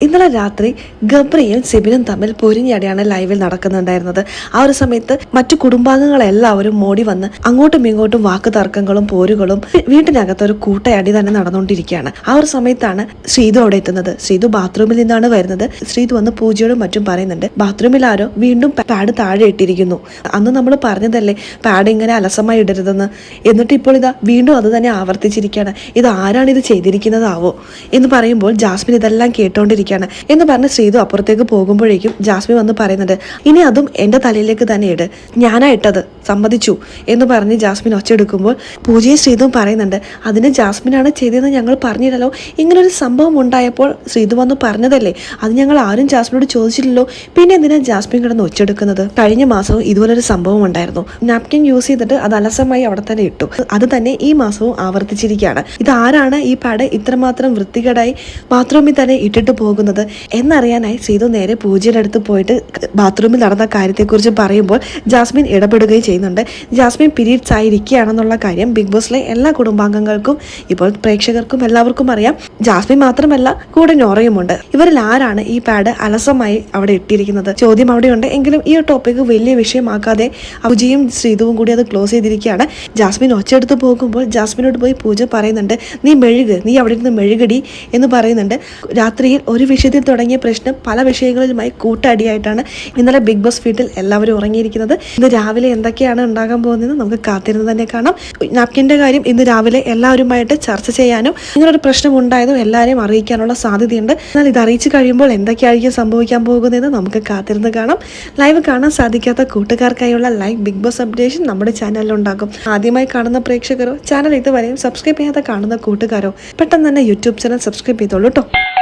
ഇന്നലെ രാത്രി ഗബ്രിയും സിബിനും തമ്മിൽ പൊരിഞ്ഞടിയാണ് ലൈവിൽ നടക്കുന്നുണ്ടായിരുന്നത്. ആ ഒരു സമയത്ത് മറ്റു കുടുംബാംഗങ്ങളെല്ലാവരും മോടി വന്ന് അങ്ങോട്ടും ഇങ്ങോട്ടും വാക്ക് തർക്കങ്ങളും പോരുകളും വീട്ടിനകത്ത് ഒരു കൂട്ടയടി തന്നെ നടന്നുകൊണ്ടിരിക്കുകയാണ്. ആ ഒരു സമയത്താണ് ശ്രീതു അവിടെ എത്തുന്നത്. ശ്രീതു ബാത്റൂമിൽ നിന്നാണ് വരുന്നത്. ശ്രീതു വന്ന് പൂജയോടും മറ്റും പറയുന്നുണ്ട് ബാത്റൂമിൽ ആരോ വീണ്ടും പാഡ് താഴെ ഇട്ടിരിക്കുന്നു. അന്ന് നമ്മൾ പറഞ്ഞതല്ലേ പാഡ് ഇങ്ങനെ അലസമായി ഇടരുതെന്ന്? എന്നിട്ട് ഇപ്പോൾ ഇതാ വീണ്ടും അത് തന്നെ ആവർത്തിച്ചിരിക്കുകയാണ്. ഇത് ആരാണ് ഇത് ചെയ്തിരിക്കുന്നതാവോ? എന്ന് പറയുമ്പോൾ ജാസ്മിൻ ഇതെല്ലാം കേട്ടോണ്ടിരിക്കുകയാണ് എന്ന് പറഞ്ഞ് ശ്രീതു അപ്പുറത്തേക്ക് പോകുമ്പോഴേക്കും ജാസ്മി വന്ന് പറയുന്നുണ്ട് ഇനി അതും എന്റെ തലയിലേക്ക് തന്നെ ഇട് ഞാനാ ഇട്ടത്. സമ്മതിച്ചു. എന്ന് പറഞ്ഞ് ജാസ്മിൻ ഒച്ചെടുക്കുമ്പോൾ പൂജയും ശ്രീതും പറയുന്നുണ്ട് അതിന് ജാസ്മിനാണ് ചെയ്തതെന്ന് ഞങ്ങൾ പറഞ്ഞില്ലല്ലോ. ഇങ്ങനൊരു സംഭവം ഉണ്ടായപ്പോൾ ശ്രീതു വന്ന് പറഞ്ഞതല്ലേ? അത് ഞങ്ങൾ ആരും ജാസ്മിനോട് ചോദിച്ചില്ലല്ലോ. പിന്നെ എന്തിനാ ജാസ്മിൻ കിടന്ന് ഒച്ചെടുക്കുന്നത് കഴിഞ്ഞ മാസവും ഇതുപോലൊരു സംഭവം ഉണ്ടായിരുന്നു. നാപ്കിൻ യൂസ് ചെയ്തിട്ട് അത് അലസമായി അവിടെ തന്നെ ഇട്ടു. അത് തന്നെ ഈ മാസവും ആവർത്തിച്ചിരിക്കുകയാണ്. ഇത് ആരാണ് ഈ പാട് ഇത്രമാത്രം വൃത്തികേടായി? ബാത്റൂമിൽ തന്നെ ഇട്ടിട്ട് പോകുന്നത്. എന്നറിയാനായി സീതു നേരെ പൂജയുടെ അടുത്ത് പോയിട്ട് ബാത്റൂമിൽ നടന്ന കാര്യത്തെക്കുറിച്ച് പറയുമ്പോൾ ജാസ്മിൻ ഇടപെടുകയും ചെയ്യുന്നുണ്ട്. ജാസ്മിൻ പീരീഡ്സ് ആയിരിക്കുകയാണെന്നുള്ള കാര്യം ബിഗ് ബോസിലെ എല്ലാ കുടുംബാംഗങ്ങൾക്കും ഇപ്പോൾ പ്രേക്ഷകർക്കും എല്ലാവർക്കും അറിയാം. ജാസ്മിൻ മാത്രമല്ല കൂടെ നോറയുമുണ്ട്. ഇവരിൽ ആരാണ് ഈ പാഡ് അലസമായി അവിടെ ഇട്ടിരിക്കുന്നത്? ചോദ്യം അവിടെയുണ്ട്. എങ്കിലും ഈ ടോപ്പിക്ക് ടോപ്പിക് വലിയ വിഷയമാക്കാതെ അബുജിയും ശ്രീതുവും കൂടി അത് ക്ലോസ് ചെയ്തിരിക്കുകയാണ്. ജാസ്മിൻ ഒച്ചെടുത്ത് പോകുമ്പോൾ ജാസ്മിനോട് പോയി പൂജ പറയുന്നുണ്ട് നീ മെഴുക് നീ അവിടെ ഇരുന്ന് മെഴുകടി എന്ന് പറയുന്നുണ്ട്. രാത്രിയിൽ ഒരു വിഷയത്തിൽ തുടങ്ങിയ പ്രശ്നം പല വിഷയങ്ങളിലുമായി കൂട്ടടിയായിട്ടാണ് ഇന്നലെ ബിഗ് ബോസ് വീട്ടിൽ എല്ലാവരും ഉറങ്ങിയിരിക്കുന്നത്. ഇന്ന് രാവിലെ എന്തൊക്കെയാണ് ഉണ്ടാകാൻ പോകുന്നത് നമുക്ക് കാത്തിരുന്ന് തന്നെ കാണാം. നാപ്കിന്റെ കാര്യം ഇന്ന് രാവിലെ എല്ലാവരുമായിട്ട് ചർച്ച ചെയ്യാനും ഇങ്ങനൊരു പ്രശ്നം ഉണ്ടായതും എല്ലാവരെയും അറിയിക്കാനുള്ള സാധ്യതയുണ്ട്. എന്നാൽ ഇത് അറിയിച്ചു കഴിയുമ്പോൾ എന്തൊക്കെയായിരിക്കും സംഭവിക്കാൻ പോകുന്നതെന്ന് നമുക്ക് കാത്തിരുന്ന് കാണാം. ലൈവ് കാണാൻ സാധിക്കാത്ത കൂട്ടുകാർക്കായുള്ള ലൈവ് ബിഗ് ബോസ് അപ്ഡേഷൻ നമ്മുടെ ചാനലിൽ ഉണ്ടാകും. ആദ്യമായി കാണുന്ന പ്രേക്ഷകരോ ചാനൽ ഇതുവരെയും സബ്സ്ക്രൈബ് ചെയ്യാതെ കാണുന്ന കൂട്ടുകാരോ പെട്ടെന്ന് തന്നെ യൂട്യൂബ് ചാനൽ സബ്സ്ക്രൈബ് ചെയ്തോളൂ കേട്ടോ